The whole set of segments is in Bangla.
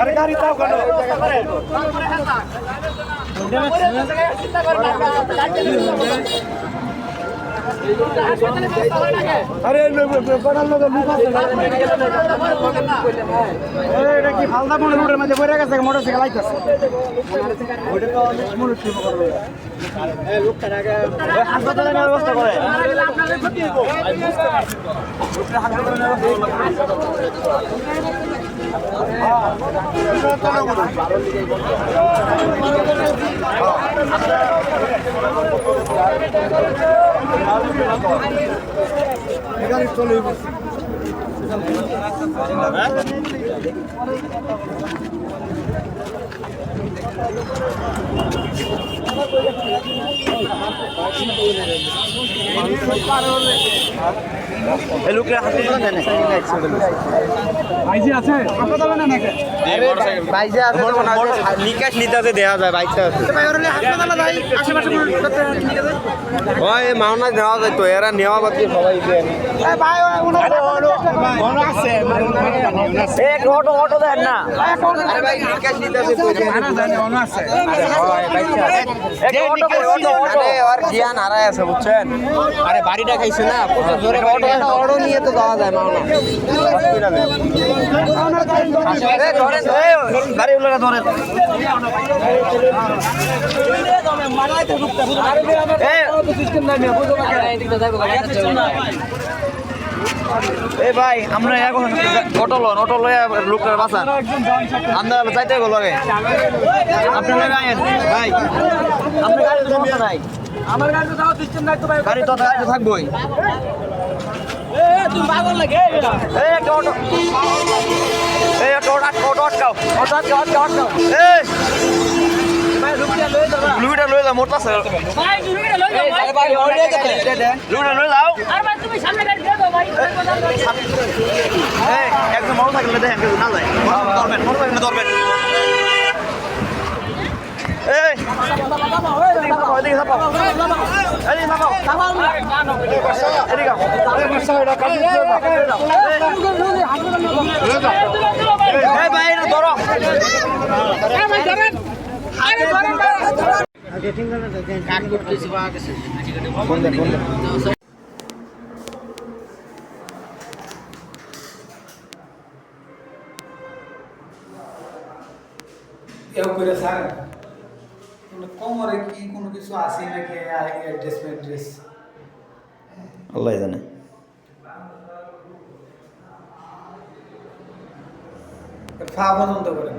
আরে গাড়ি তাও কেন? চিন্তা করবেন। আরে বেড়ার লোক এটা কি ফালদা মনে রোডের পড়ে গেছে, মোটর সাইকেল আইতেছে। ব্যবস্থা করে। হয় নিকাশ নিতে দেওয়া যায় বাইকটা ওই মাওনা নেওয়া যায় তো এরা নেওয়া বাকি সবাই দেয়। ভাই ওরা আছে? এক অটো অটো দেন না। আরে তো আরে আর জ্ঞান হারায় আছে বুঝছেন আরে বাড়িটা খাইছে না প্রচুর জোরে অটো নিয়ে তো যাওয়া যায় মাওনা হসপিটালে এই ধরেন এই গাড়িগুলো ধরেন এই ভাই আমরা এখন অটো লন অটো লয়ে লোকটার বাঁচান আমরা যাইতে গেল আগে আপনি লয়ে আইন ভাই আপনার গাড়ি সমস্যা নাই। আমার গাড়ি তো যাওয়া দিচ্ছেন না তো ভাই গাড়ি তো গাড়ি থাকবোই। তুমি পাগল লাগে এই একটা অটো। এই একটা অটো অটো আটকাও। অটো আটকাও আটকাও আটকাও। এই লয়ে লুইটা লয়ে যাও মোটরসাইকেল। ভাই তুমি এটা লই যাও। লুইটা লয়ে যাও। আর তুমি সামনে গাড়ি একদম মোটরসাইকেল দেখেন কেউ না যায় ধরবেন ধরবেন এই এদিকে চাপাও, এদিকে চাপাও। এও করে স্যার মানে কোমরে কি কোনো কিছু আছে নাকি অ্যাড্রেসমেন্ট ড্রেস আল্লাহ জানে। ফা পর্যন্ত করেন।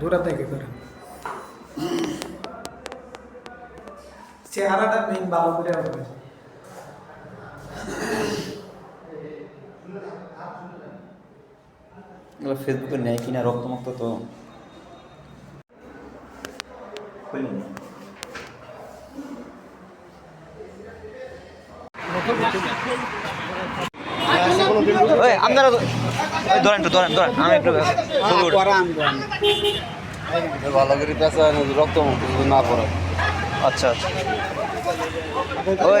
দূরা থেকে করেন। চেহারাটা মেইন ভালো করে হবে। ফেসবুকে নেয় কিনা রক্তমুক্ত তো ওই আপনারা ধরেন একটু ধরেন ধরেন আমি একটু ভালো করে পেঁচা রক্ত না পড়ে। আচ্ছা আচ্ছা। ওই।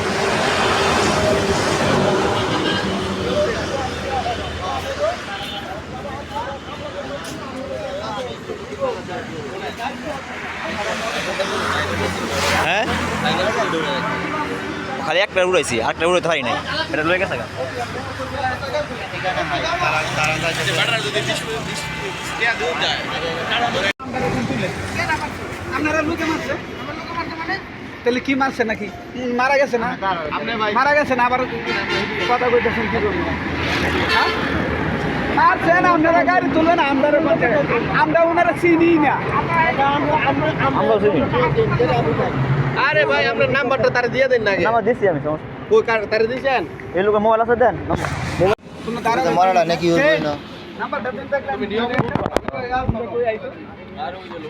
খালি একটা উড়াইছি আরেকটা উড়াইতে পারি নাই। এটা লয়ে গেছে আপনারা লোকে মারছে তাহলে কি মারছে নাকি? মারা গেছে না? মারা গেছে না আবার কথা কইতেছেন কি হ্যাঁ? মারছেন আপনারা গাড়ি তুলে না আমরা আমরা ওনারা চিনি না। আরে ভাই আপনার নাম্বারটা তার দিয়ে দেন না নাম্বার দিছি আমি সমস্যা কই কার তারে দিছেন? এই লোকের মোবাইল আছে দেন। তুমি দাঁড়া মারাটা নাকি হইব না। নাম্বারটা দিন দেখলাম তুমি নিয়ম কই আইছো মেমোরি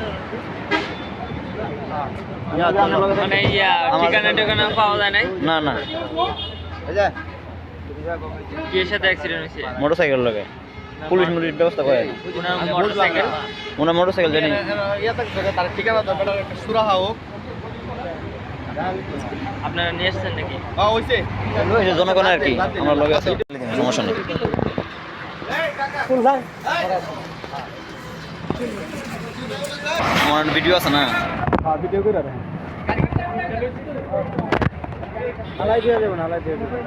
মানে ইয়া ঠিকানা ঠিকানা পাওয়া যায় নাই? না না। কি এর সাথে অ্যাক্সিডেন্ট হয়েছে? মোটর সাইকেল লাগে। পুলিশ মুলিশ ব্যবস্থা করে। মোটরসাইকেল? ওনার মোটর সাইকেল জানি। তার ঠিকানা তো বেটা একটা সুরাহা হোক আপনারা নিয়ে এসেছেন নাকি? হ্যাঁ জনগণের আর কি। আমার লগে আছে। সমস্যা নেই। আমার ভিডিও আছে না হ্যাঁ ভিডিও করে রাখেন হালাই দিয়ে দেবেন হালাই দিয়ে দেবেন